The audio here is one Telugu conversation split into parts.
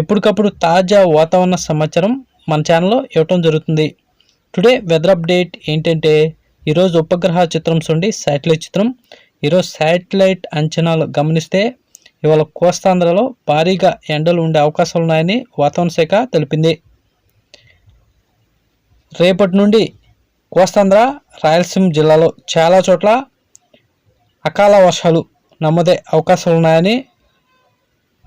ఎప్పటికప్పుడు తాజా వాతావరణ సమాచారం మన ఛానల్లో ఇవ్వటం జరుగుతుంది. టుడే వెదర్ అప్డేట్ ఏంటంటే ఈరోజు ఉపగ్రహ చిత్రం చూడండి శాటిలైట్ చిత్రం. ఈరోజు శాటిలైట్ అంచనాలు గమనిస్తే ఇవాళ కోస్తాంధ్రలో భారీగా ఎండలు ఉండే అవకాశాలు ఉన్నాయని వాతావరణ శాఖ తెలిపింది. రేపటి నుండి కోస్తాంధ్ర రాయలసీమ జిల్లాలో చాలా చోట్ల అకాల వర్షాలు నమోదే అవకాశాలు ఉన్నాయని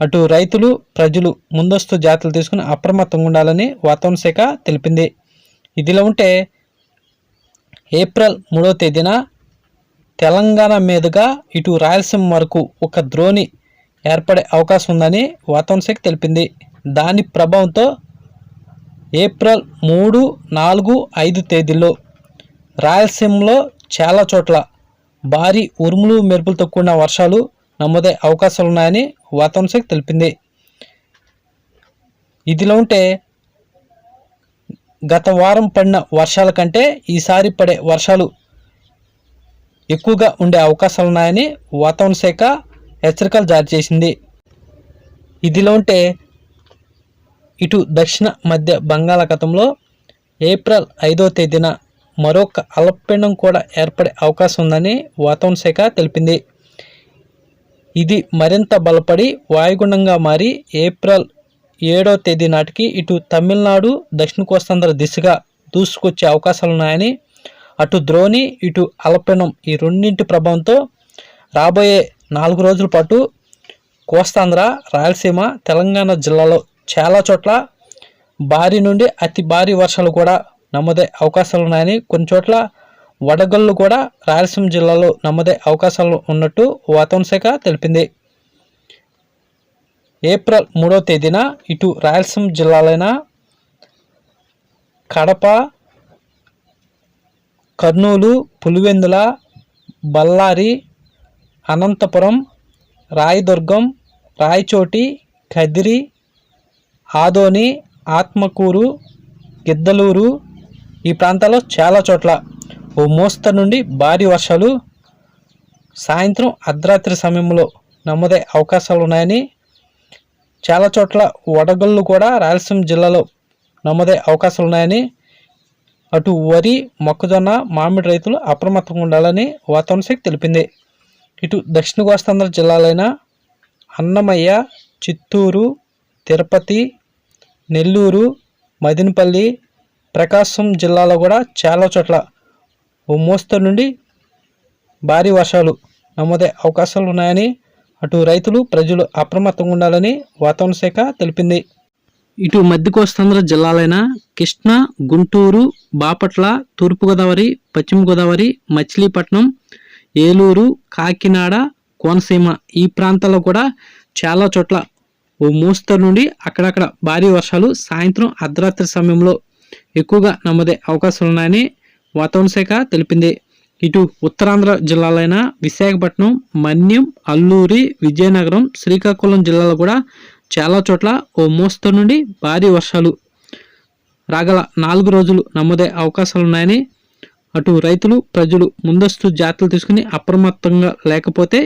అటు రైతులు ప్రజలు ముందస్తు జాగ్రత్తలు తీసుకుని అప్రమత్తంగా ఉండాలని వాతావరణ శాఖ తెలిపింది. ఇదిలా ఉంటే ఏప్రిల్ మూడో తేదీన తెలంగాణ మీదుగా ఇటు రాయలసీమ వరకు ఒక ద్రోణి ఏర్పడే అవకాశం ఉందని వాతావరణ శాఖ తెలిపింది. దాని ప్రభావంతో ఏప్రిల్ మూడు నాలుగు ఐదు తేదీల్లో రాయలసీమలో చాలా చోట్ల భారీ ఉరుములు మెరుపులతో కూడిన వర్షాలు నమోదయ్యే అవకాశాలు ఉన్నాయని వాతావరణ శాఖ తెలిపింది. ఇదిలో ఉంటే గత వారం పడిన వర్షాల కంటే ఈసారి పడే వర్షాలు ఎక్కువగా ఉండే అవకాశాలు ఉన్నాయని వాతావరణ శాఖ హెచ్చరికలు జారీ చేసింది. ఇదిలో ఉంటే ఇటు దక్షిణ మధ్య బంగాళాఖాతంలో ఏప్రిల్ ఐదో తేదీన మరొక అల్పపీండం కూడా ఏర్పడే అవకాశం ఉందని వాతావరణ శాఖ తెలిపింది. ఇది మరింత బలపడి వాయుగుండంగా మారి ఏప్రిల్ ఏడో తేదీ నాటికి ఇటు తమిళనాడు దక్షిణ కోస్తాంధ్ర దిశగా దూసుకొచ్చే అవకాశాలు ఉన్నాయని అటు ద్రోణి ఇటు అల్పపీడనం ఈ రెండింటి ప్రభావంతో రాబోయే నాలుగు రోజుల పాటు కోస్తాంధ్ర రాయలసీమ తెలంగాణ జిల్లాలో చాలా చోట్ల భారీ నుండి అతి భారీ వర్షాలు కూడా నమోదే అవకాశాలు ఉన్నాయని కొన్ని చోట్ల వడగళ్ళు కూడా రాయలసీమ జిల్లాలో నమ్మదే అవకాశాలు ఉన్నట్టు వాతావరణ శాఖ తెలిపింది. ఏప్రిల్ మూడో తేదీన ఇటు రాయలసీమ జిల్లాలైన కడప కర్నూలు పులివెందుల బళ్ళారి అనంతపురం రాయదుర్గం రాయచోటి కదిరి ఆదోని ఆత్మకూరు గిద్దలూరు ఈ ప్రాంతాల్లో చాలా చోట్ల ఓ మోస్తరు నుండి భారీ వర్షాలు సాయంత్రం అర్ధరాత్రి సమయంలో నమోదే అవకాశాలు ఉన్నాయని చాలా చోట్ల వడగళ్ళు కూడా రాయలసీమ జిల్లాలో నమోదే అవకాశాలు ఉన్నాయని అటు వరి మొక్కజొన్న మామిడి రైతులు అప్రమత్తంగా ఉండాలని వాతావరణ శాఖ తెలిపింది. ఇటు దక్షిణ కోస్తాంధ్ర జిల్లాలైన అన్నమయ్య చిత్తూరు తిరుపతి నెల్లూరు మదినపల్లి ప్రకాశం జిల్లాలో కూడా చాలా చోట్ల ఓ మోస్తరు నుండి భారీ వర్షాలు నమోదే అవకాశాలు ఉన్నాయని అటు రైతులు ప్రజలు అప్రమత్తంగా ఉండాలని వాతావరణ శాఖ తెలిపింది. ఇటు మధ్య కోస్తాంధ్ర జిల్లాలైన కృష్ణా గుంటూరు బాపట్ల తూర్పుగోదావరి పశ్చిమ గోదావరి మచిలీపట్నం ఏలూరు కాకినాడ కోనసీమ ఈ ప్రాంతాల్లో కూడా చాలా చోట్ల ఓ మోస్తరు నుండి అక్కడక్కడ భారీ వర్షాలు సాయంత్రం అర్ధరాత్రి సమయంలో ఎక్కువగా నమోదే అవకాశాలు ఉన్నాయని వాతావరణ శాఖ తెలిపింది. ఇటు ఉత్తరాంధ్ర జిల్లాలైన విశాఖపట్నం మన్యం అల్లూరి విజయనగరం శ్రీకాకుళం జిల్లాలో కూడా చాలా చోట్ల ఓ మోస్తరు నుండి భారీ వర్షాలు. రాగల నాలుగు రోజులు నమోదే అవకాశాలు ఉన్నాయని అటు రైతులు ప్రజలు ముందస్తు జాగ్రత్తలు తీసుకుని అప్రమత్తంగా లేకపోతే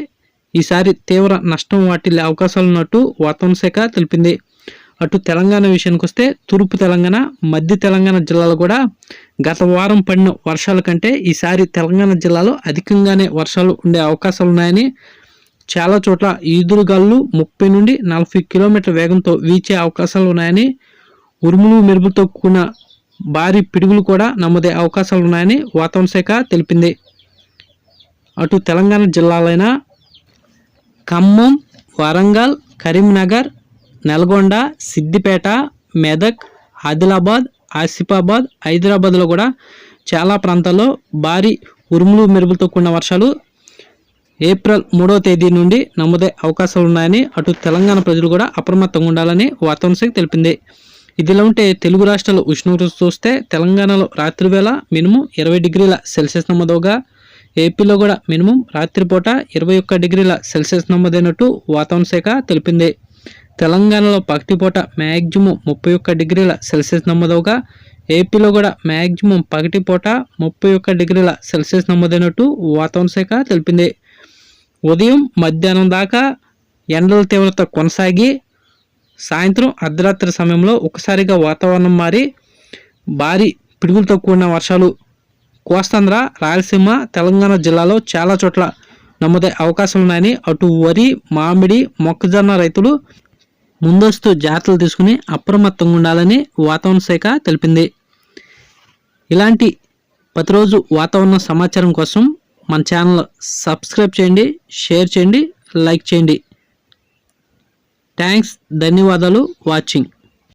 ఈసారి తీవ్ర నష్టం వాటిల్లే అవకాశాలు ఉన్నట్టు వాతావరణ శాఖ తెలిపింది. అటు తెలంగాణ విషయానికి వస్తే తూర్పు తెలంగాణ మధ్య తెలంగాణ జిల్లాలో కూడా గత వారం పడిన వర్షాల కంటే ఈసారి తెలంగాణ జిల్లాలో అధికంగానే వర్షాలు ఉండే అవకాశాలు ఉన్నాయని చాలా చోట్ల ఈదురుగాలు ముప్పై నుండి నలభై కిలోమీటర్ల వేగంతో వీచే అవకాశాలు ఉన్నాయని ఉరుములు మెరుపులతో కూడిన భారీ పిడుగులు కూడా నమోదే అవకాశాలు ఉన్నాయని వాతావరణ శాఖ తెలిపింది. అటు తెలంగాణ జిల్లాలైన ఖమ్మం వరంగల్ కరీంనగర్ నల్గొండ సిద్దిపేట మెదక్ ఆదిలాబాద్ ఆసిఫాబాద్ హైదరాబాద్లో కూడా చాలా ప్రాంతాల్లో భారీ ఉరుములు మెరుపులతో కూడిన వర్షాలు ఏప్రిల్ మూడవ తేదీ నుండి నమోదే అవకాశాలు ఉన్నాయని అటు తెలంగాణ ప్రజలు కూడా అప్రమత్తంగా ఉండాలని వాతావరణ శాఖ తెలిపింది. ఇదిలా ఉంటే తెలుగు రాష్ట్రాల ఉష్ణోగ్రత చూస్తే తెలంగాణలో రాత్రి వేళ మినిమం ఇరవై డిగ్రీల సెల్సియస్ నమోదవగా ఏపీలో కూడా మినిమం రాత్రిపూట ఇరవై ఒక్క డిగ్రీల సెల్సియస్ నమోదైనట్టు వాతావరణ శాఖ తెలిపింది. తెలంగాణలో పగటిపూట మ్యాక్సిమం ముప్పై ఒక్క డిగ్రీల సెల్సియస్ నమోదవగా ఏపీలో కూడా మ్యాక్సిమం పగటిపూట ముప్పై ఒక్క డిగ్రీల సెల్సియస్ నమోదైనట్టు వాతావరణ శాఖ తెలిపింది. ఉదయం మధ్యాహ్నం దాకా ఎండల తీవ్రత కొనసాగి సాయంత్రం అర్ధరాత్రి సమయంలో ఒకసారిగా వాతావరణం మారి భారీ పిడుగులతో కూడిన వర్షాలు. కోస్తాంధ్ర రాయలసీమ తెలంగాణ జిల్లాలో చాలా చోట్ల నమోదయ్యే అవకాశాలున్నాయని అటు వరి మామిడి మొక్కజొన్న రైతులు ముందస్తు జాగ్రత్తలు తీసుకుని అప్రమత్తంగా ఉండాలని వాతావరణ శాఖ తెలిపింది. ఇలాంటి ప్రతిరోజు వాతావరణ సమాచారం కోసం మన ఛానల్ సబ్స్క్రైబ్ చేయండి షేర్ చేయండి లైక్ చేయండి. థ్యాంక్స్ ధన్యవాదాలు వాచింగ్.